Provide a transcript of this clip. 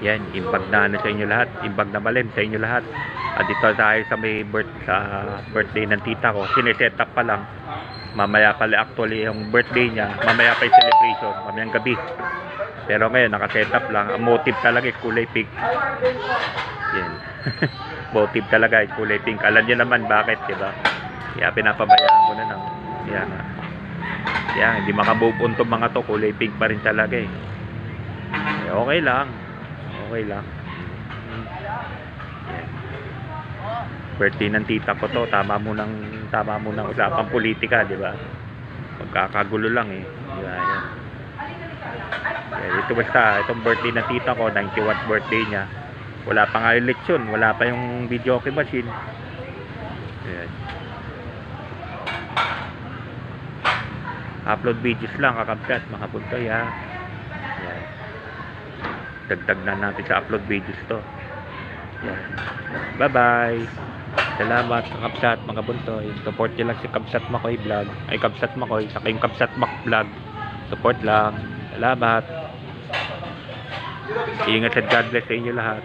Yan, imbag na ano sa inyo lahat. Imbag na malim sa inyo lahat. At dito tayo sa may birth, sa birthday ng tita ko. Sineset up pa lang. Mamaya pala actually yung birthday niya. Mamaya pa yung celebration. Mamayang gabi. Pero ngayon, nakaset up lang. Ang motive talaga is kulay pink. Yan. motive talaga is kulay pink. Alam niyo naman bakit, di ba? Kaya pinapabayaan ko na ng yan. Yan, hindi makamove on mga to. Kulay pink pa rin talaga eh. Eh, okay lang. Okay lang. Mm. Birthday ng tita ko to. Tama mo ng tama mo ng usapang politika, di ba? Magkakagulo lang eh. Di ba? Yan. Yan, ito basta, itong birthday ng tita ko, 91st birthday niya. Wala pa nga yung wala pa yung video okay machine. Yan. Upload videos lang puntoy ha. Yan. Dagdag na natin sa upload videos to. Yan. Bye bye. Salamat sa Kapsat mga buntoy. Support nyo lang si Kapsat Makoy Vlog. Ay Kapsat Makoy. Saka yung Kapsat Mak Vlog. Support lang. Salamat. Ingat at God bless sa inyo lahat.